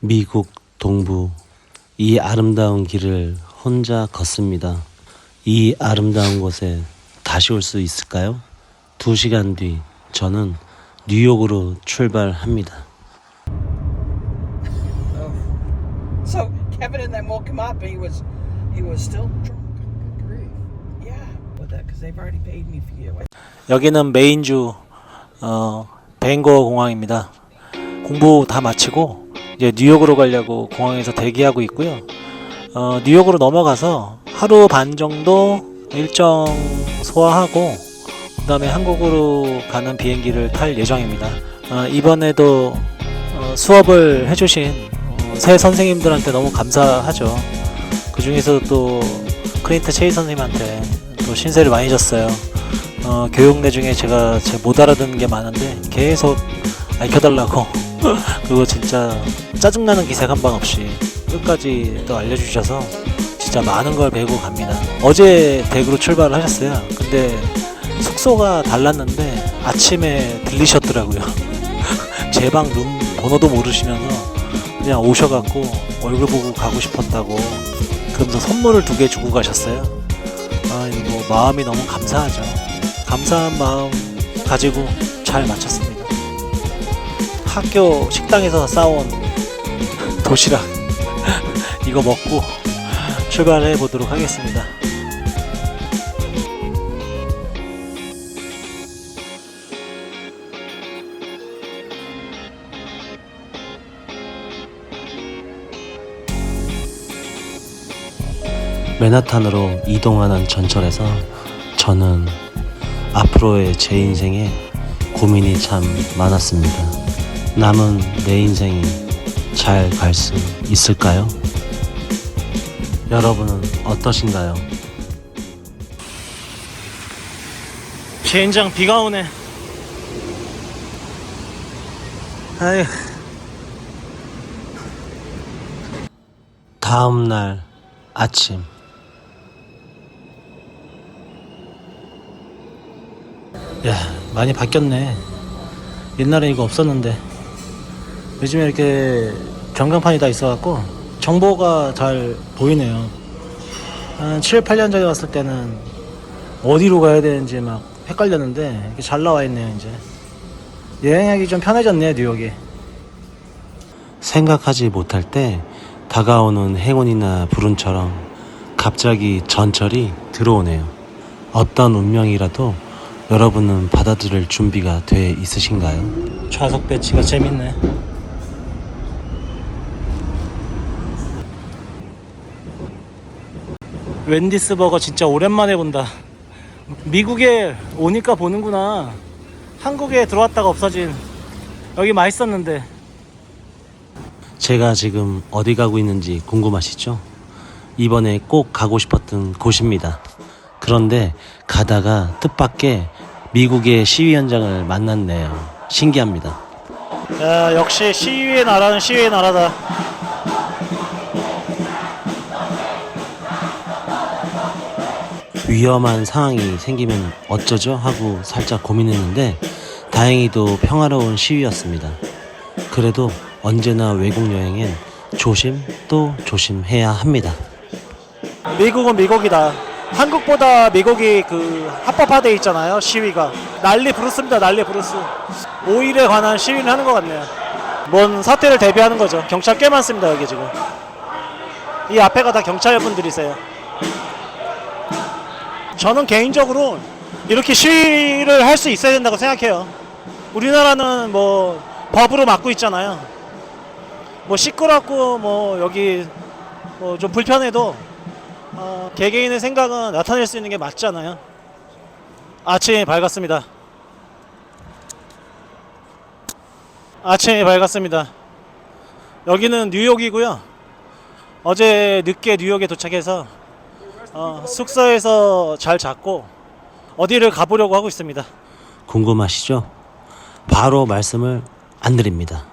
미국 동부 이 아름다운 길을 혼자 걷습니다. 이 아름다운 곳에 다시 올 수 있을까요? 두 시간 뒤 저는 뉴욕으로 출발합니다. So Kevin and them woke him up, and he was, he was still drunk. Good grief. Yeah, with that because they've already paid me for you. 여기는 메인주 어, 뱅거 공항입니다. 공부 다 마치고 이제 뉴욕으로 가려고 공항에서 대기하고 있고요. 어, 뉴욕으로 넘어가서 하루 반 정도 일정 소화하고 그 다음에 한국으로 가는 비행기를 탈 예정입니다. 어, 이번에도 어, 수업을 해주신 어, 새 선생님들한테 너무 감사하죠. 그 중에서 또 클린트 체이 선생님한테 또 신세를 많이 졌어요. 어, 교육 내 중에 제가 제 못 알아듣는 게 많은데 계속 알려달라고 그거 진짜 짜증나는 기색 한방 없이 끝까지 또 알려주셔서 진짜 많은 걸 배우고 갑니다. 어제 댁으로 출발을 하셨어요. 근데 숙소가 달랐는데 아침에 들리셨더라고요. 제 방 룸 번호도 모르시면서 그냥 오셔갖고 얼굴 보고 가고 싶었다고 그러면서 선물을 두 개 주고 가셨어요. 아, 이거 뭐 마음이 너무 감사하죠. 감사한 마음 가지고 잘 마쳤습니다. 학교 식당에서 싸온 도시락 이거 먹고 출발해 보도록 하겠습니다. 맨하탄으로 이동하는 전철에서 저는 앞으로의 제 인생에 고민이 참 많았습니다. 남은 내 인생이 잘 갈 수 있을까요? 여러분은 어떠신가요? 젠장 비가 오네. 아휴. 다음 날 아침 야 많이 바뀌었네 옛날에 이거 없었는데 요즘에 이렇게 전광판이 다 있어갖고 정보가 잘 보이네요 한 7, 8년 전에 왔을 때는 어디로 가야 되는지 막 헷갈렸는데 이렇게 잘 나와 있네요 이제 여행하기 좀 편해졌네요 뉴욕이 생각하지 못할 때 다가오는 행운이나 불운처럼 갑자기 전철이 들어오네요. 어떤 운명이라도 여러분은 받아들일 준비가 돼 있으신가요? 좌석 배치가 재밌네 웬디스 버거 진짜 오랜만에 본다 미국에 오니까 보는구나 한국에 들어왔다가 없어진 여기 맛있었는데 제가 지금 어디 가고 있는지 궁금하시죠? 이번에 꼭 가고 싶었던 곳입니다. 그런데 가다가 뜻밖의 미국의 시위 현장을 만났네요. 신기합니다. 야 역시 시위의 나라는 시위의 나라다 위험한 상황이 생기면 어쩌죠? 하고 살짝 고민했는데 다행히도 평화로운 시위였습니다. 그래도 언제나 외국 여행엔 조심 또 조심해야 합니다. 미국은 미국이다. 한국보다 미국이 그 합법화돼 있잖아요 시위가. 난리 부르습니다 난리 부르스. 오일에 관한 시위를 하는 것 같네요. 뭔 사태를 대비하는 거죠? 경찰 꽤 많습니다 여기 지금. 이 앞에가 다 경찰분들이세요 저는 개인적으로 이렇게 시위를 할 수 있어야 된다고 생각해요 우리나라는 뭐 법으로 막고 있잖아요 뭐 시끄럽고 뭐 여기 뭐 좀 불편해도 어, 개개인의 생각은 나타낼 수 있는 게 맞잖아요. 아침이 밝았습니다. 아침이 밝았습니다. 여기는 뉴욕이고요. 어제 늦게 뉴욕에 도착해서 어, 숙소에서 잘 잤고 어디를 가보려고 하고 있습니다. 궁금하시죠? 바로 말씀을 안 드립니다.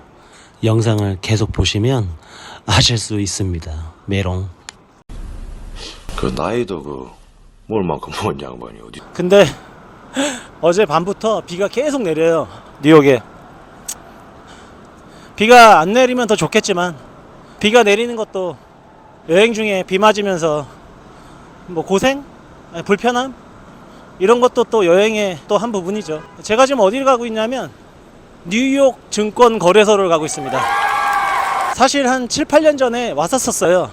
영상을 계속 보시면 아실 수 있습니다. 메롱. 그 나이도 그 뭘만큼 먹은 양반이 어디 근데 어제 밤부터 비가 계속 내려요. 뉴욕에. 비가 안 내리면 더 좋겠지만 비가 내리는 것도 여행 중에 비 맞으면서 뭐 고생, 불편함 이런 것도 또 여행의 또 한 부분이죠. 제가 지금 어디를 가고 있냐면 뉴욕 증권 거래소를 가고 있습니다. 사실 한 7, 8년 전에 왔었었어요.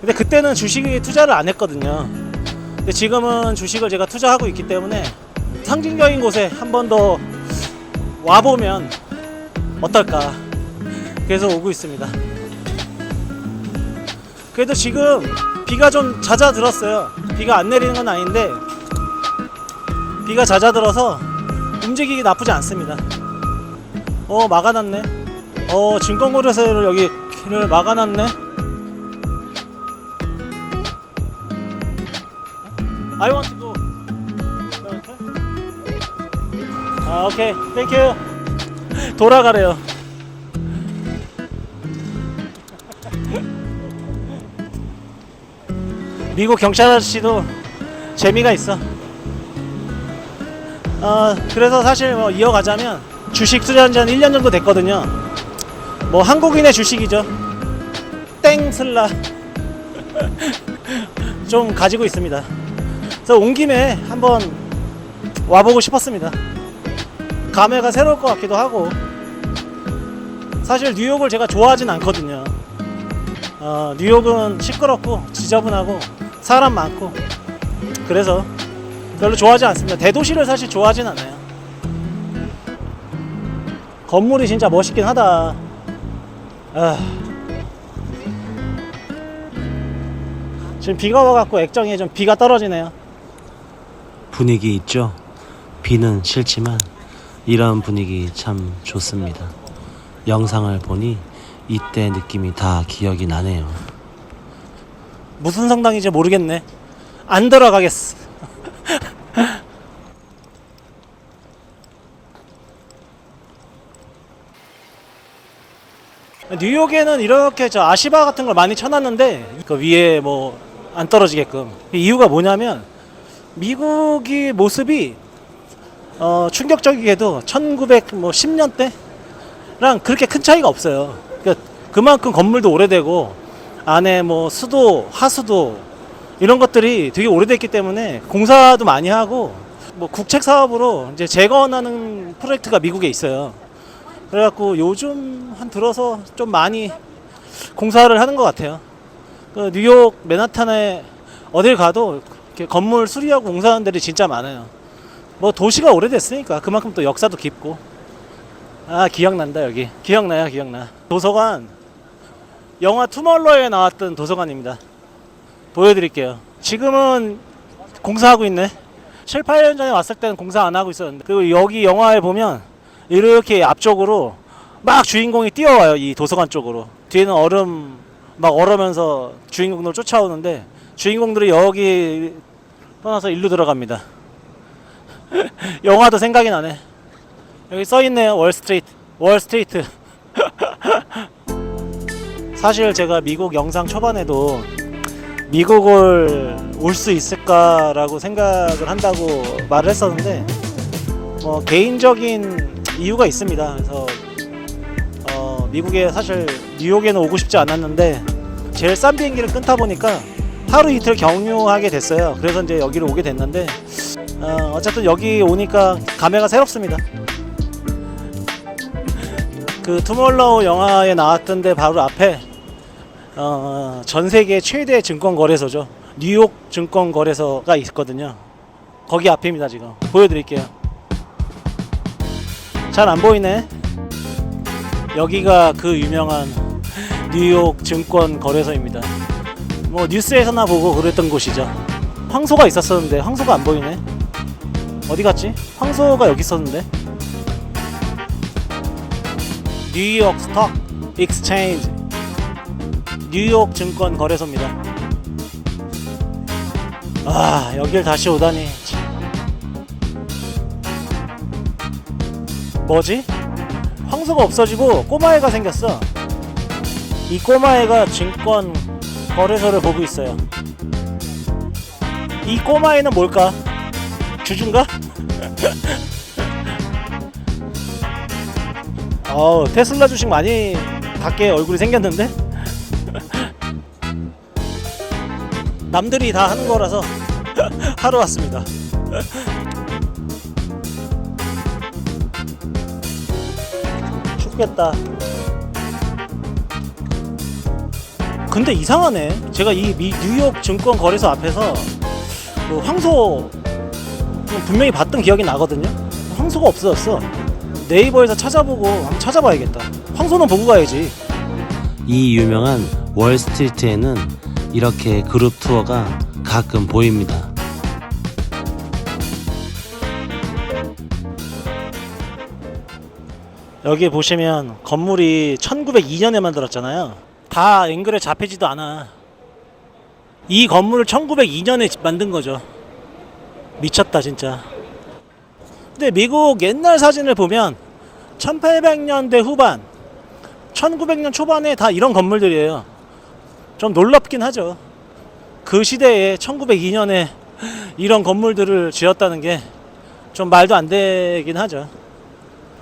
근데 그때는 주식에 투자를 안 했거든요. 근데 지금은 주식을 제가 투자하고 있기 때문에 상징적인 곳에 한 번 더 와보면 어떨까. 그래서 오고 있습니다. 그래도 지금 비가 좀 잦아들었어요. 비가 안 내리는 건 아닌데 비가 잦아들어서 움직이기 나쁘지 않습니다. 어 막아놨네. 어 증권거래소를 여기 길을 막아놨네. I want. 아 오케이, 땡큐. 돌아가래요. 미국 경찰 아저씨도 재미가 있어. 어, 그래서 사실 뭐 이어가자면 주식 투자한 지 한 1년 정도 됐거든요. 뭐 한국인의 주식이죠. 땡슬라 좀 가지고 있습니다. 그래서 온 김에 한번 와보고 싶었습니다. 감회가 새로울 것 같기도 하고 사실 뉴욕을 제가 좋아하진 않거든요. 어, 뉴욕은 시끄럽고 지저분하고 사람 많고 그래서 별로 좋아하지 않습니다. 대도시를 사실 좋아하진 않아요. 건물이 진짜 멋있긴 하다. 아. 지금 비가 와갖고 액정에 좀 비가 떨어지네요. 분위기 있죠? 비는 싫지만 이런 분위기 참 좋습니다. 영상을 보니 이때 느낌이 다 기억이 나네요. 무슨 성당인지 모르겠네. 안 들어가겠어. 뉴욕에는 이렇게 저 아시바 같은 걸 많이 쳐놨는데 그 위에 뭐 안 떨어지게끔 이유가 뭐냐면 미국의 모습이 어 충격적이게도 1910년대랑 그렇게 큰 차이가 없어요. 그러니까 그만큼 건물도 오래되고 안에 뭐 수도, 하수도 이런 것들이 되게 오래됐기 때문에 공사도 많이 하고 뭐 국책 사업으로 이제 재건하는 프로젝트가 미국에 있어요. 그래갖고 요즘 한 들어서 좀 많이 공사를 하는 것 같아요. 그 뉴욕 맨하탄에 어딜 가도 건물 수리하고 공사하는 데들이 진짜 많아요. 뭐 도시가 오래됐으니까 그만큼 또 역사도 깊고. 아 기억난다 여기. 기억나요 기억나. 도서관 영화 투멀러에 나왔던 도서관입니다. 보여드릴게요. 지금은 공사하고 있네. 7, 8년 전에 왔을 때는 공사 안 하고 있었는데 그리고 여기 영화에 보면 이렇게 앞쪽으로 막 주인공이 뛰어와요 이 도서관 쪽으로 뒤에는 얼음 막 얼으면서 주인공들 쫓아오는데 주인공들이 여기 떠나서 일로 들어갑니다 영화도 생각이 나네 여기 써있네요 월스트리트 월스트리트 사실 제가 미국 영상 초반에도 미국을 올 수 있을까라고 생각을 한다고 말을 했었는데 뭐 개인적인 이유가 있습니다. 그래서 어, 미국에 사실 뉴욕에는 오고 싶지 않았는데 제일 싼 비행기를 끊다 보니까 하루 이틀 경유하게 됐어요. 그래서 이제 여기를 오게 됐는데 어, 어쨌든 여기 오니까 감회가 새롭습니다. 그 투몰로우 영화에 나왔던데 바로 앞에 어, 전 세계 최대 증권 거래소죠. 뉴욕 증권 거래소가 있거든요. 거기 앞입니다 지금 보여드릴게요. 잘 안 보이네. 여기가 그 유명한 뉴욕 증권 거래소입니다. 뭐 뉴스에서나 보고 그랬던 곳이죠. 황소가 있었었는데 황소가 안 보이네. 어디 갔지? 황소가 여기 있었는데. 뉴욕 스톡 익스체인지 뉴욕 증권 거래소입니다. 아 여길 다시 오다니 참. 뭐지? 황소가 없어지고 꼬마애가 생겼어. 이 꼬마애가 증권 거래소를 보고 있어요. 이 꼬마애는 뭘까? 주주인가? 어 테슬라 주식 많이 갖게 얼굴이 생겼는데? 남들이 다 하는 거라서 하러 왔습니다. 춥겠다. 근데 이상하네. 제가 이 미- 뉴욕 증권 거래소 앞에서 그 황소 분명히 봤던 기억이 나거든요. 황소가 없어졌어. 네이버에서 찾아보고 한번 찾아봐야겠다. 황소는 보고 가야지. 이 유명한 월스트리트에는 이렇게 그룹 투어가 가끔 보입니다. 여기 보시면 건물이 1902년에 만들었잖아요. 다 앵글에 잡히지도 않아. 이 건물을 1902년에 만든 거죠. 미쳤다 진짜. 근데 미국 옛날 사진을 보면 1800년대 후반, 1900년 초반에 다 이런 건물들이에요. 좀 놀랍긴 하죠. 그 시대에 1902년에 이런 건물들을 지었다는 게 좀 말도 안 되긴 하죠.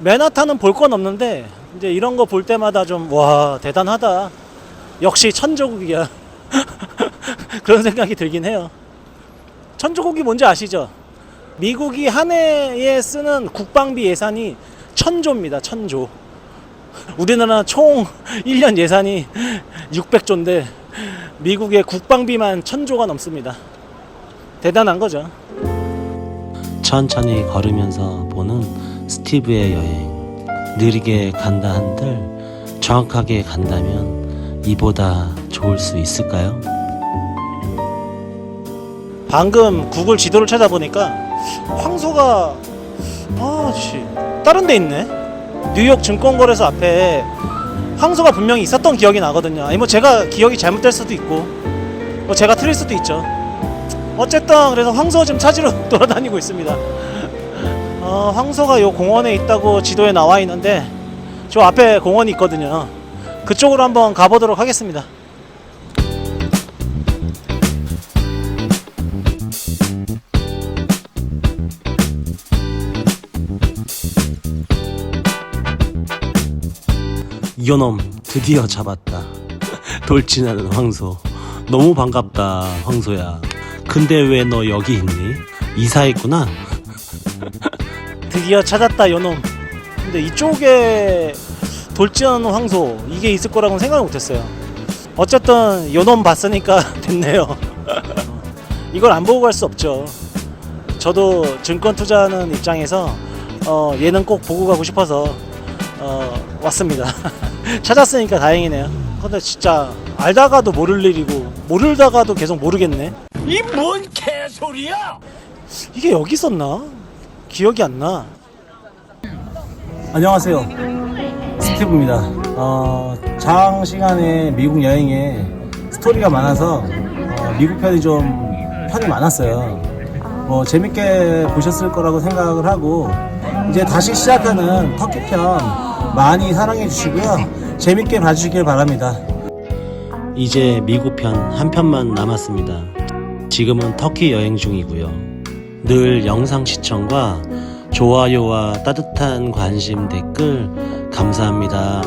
맨하탄은 볼 건 없는데 이제 이런 거 볼 때마다 좀 와 대단하다. 역시 천조국이야. 그런 생각이 들긴 해요. 천조국이 뭔지 아시죠? 미국이 한 해에 쓰는 국방비 예산이 천조입니다. 천조. 우리나라 총 1년 예산이 600조인데 미국의 국방비만 천조가 넘습니다. 대단한 거죠. 천천히 걸으면서 보는 스티브의 여행. 느리게 간다 한들 정확하게 간다면 이보다 좋을 수 있을까요? 방금 구글 지도를 찾아보니까 황소가 아씨 다른 데 있네 뉴욕 증권거래소 앞에 황소가 분명히 있었던 기억이 나거든요. 아니 뭐 제가 기억이 잘못될 수도 있고 뭐 제가 틀릴 수도 있죠. 어쨌든 그래서 황소 좀 찾으러 돌아다니고 있습니다. 어, 황소가 요 공원에 있다고 지도에 나와 있는데 저 앞에 공원이 있거든요. 그쪽으로 한번 가보도록 하겠습니다 이놈 드디어 잡았다. 돌진하는 황소. 너무 반갑다, 황소야. 근데 왜 너 여기 있니? 이사했구나? 드디어 찾았다 요놈 근데 이쪽에 돌진하는 황소 이게 있을 거라고는 생각을 못했어요 어쨌든 요놈 봤으니까 됐네요 이걸 안 보고 갈 수 없죠 저도 증권 투자하는 입장에서 어, 얘는 꼭 보고 가고 싶어서 어, 왔습니다 찾았으니까 다행이네요 근데 진짜 알다가도 모를 일이고 모르다가도 계속 모르겠네 이 뭔 개소리야? 이게 여기 있었나? 기억이 안 나. 안녕하세요. 스티브입니다. 어, 장 시간의 미국 여행에 스토리가 많아서 어, 미국 편이 좀 편이 많았어요. 뭐 재밌게 보셨을 거라고 생각을 하고 이제 다시 시작하는 터키 편 많이 사랑해 주시고요. 재밌게 봐주시길 바랍니다. 이제 미국 편 한 편만 남았습니다. 지금은 터키 여행 중이고요. 늘 영상 시청과 좋아요와 따뜻한 관심 댓글 감사합니다.